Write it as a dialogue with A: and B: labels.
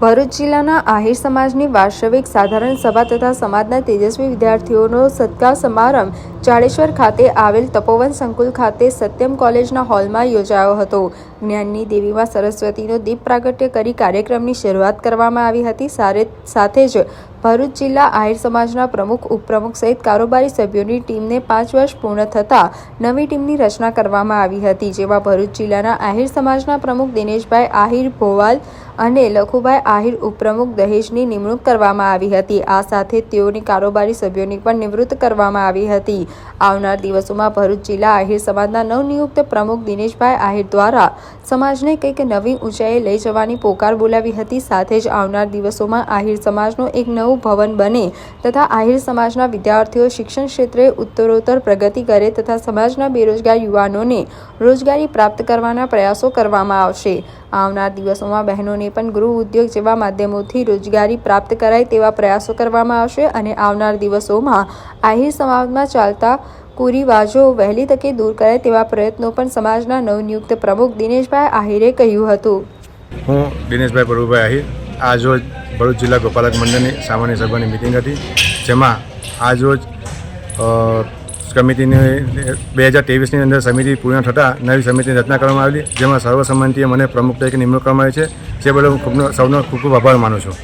A: ભરૂચ જિલ્લાના આહિર સમાજની વાર્ષિક સાધારણ સભા તથા સમાજના તેજસ્વી વિદ્યાર્થીઓનો સત્કાર સમારંભ જાડેશ્વર ખાતે આવેલ તપોવન સંકુલ ખાતે સત્યમ કોલેજના હોલમાં યોજાયો હતો. જ્ઞાનની દેવીમાં સરસ્વતીનો દીપ પ્રાગટ્ય કરી કાર્યક્રમની શરૂઆત કરવામાં આવી હતી. સાથે જ ભરૂચ જિલ્લા આહિર સમાજના પ્રમુખ, ઉપપ્રમુખ સહિત કારોબારી સભ્યોની ટીમને પાંચ વર્ષ પૂર્ણ થતાં નવી ટીમની રચના કરવામાં આવી હતી, જેમાં ભરૂચ જિલ્લાના આહિર સમાજના પ્રમુખ દિનેશભાઈ આહિર ભોવાલ અને લખુભાઈ આહિર ઉપપ્રમુખ દહેજની નિમણૂક કરવામાં આવી હતી. આ સાથે તેઓની કારોબારી સભ્યોની પણ નિવૃત્ત કરવામાં આવી હતી. આવનાર દિવસોમાં ભરૂચ જિલ્લા આહિર સમાજના નવનિયુક્ત પ્રમુખ દિનેશભાઈ આહિર દ્વારા સમાજને કંઈક નવી ઊંચાઈએ લઈ જવાની પોકાર બોલાવી હતી. સાથે જ આવનાર દિવસોમાં આહિર સમાજનું એક નવું ભવન બને તથા આહિર સમાજના વિદ્યાર્થીઓ શિક્ષણ ક્ષેત્રે ઉત્તરોત્તર પ્રગતિ કરે તથા સમાજના બેરોજગાર યુવાનોને રોજગારી પ્રાપ્ત કરવાના પ્રયાસો કરવામાં આવશે. આવનાર દિવસોમાં બહેનોને પણ ગૃહ ઉદ્યોગ જેવા માધ્યમોથી રોજગારી પ્રાપ્ત કરાય તેવા પ્રયાસો કરવામાં આવશે અને આવનાર દિવસોમાં આહિર સમાજમાં ચાલતા કુરિવાજો વહેલી તકે દૂર કરાય તેવા પ્રયત્નો પણ સમાજના નવનિયુક્ત પ્રમુખ દિનેશભાઈ આહિરે કહ્યું હતું.
B: હું દિનેશભાઈ પ્રભુભાઈ આહિર. આજરોજ ભરૂચ જિલ્લા ગોપાલક મંડળની સામાન્ય સભાની મિટિંગ હતી, જેમાં આજરોજ સમિતિની, બે હજાર ત્રેવીસની અંદર સમિતિ પૂર્ણ થતાં નવી સમિતિની રચના કરવામાં આવેલી, જેમાં સર્વસંમતિએ મને પ્રમુખ તરીકે નિમણૂક કરવામાં આવી છે. જે બદલ હું ખૂબનો સૌનો ખૂબ ખૂબ આભાર માનું છું.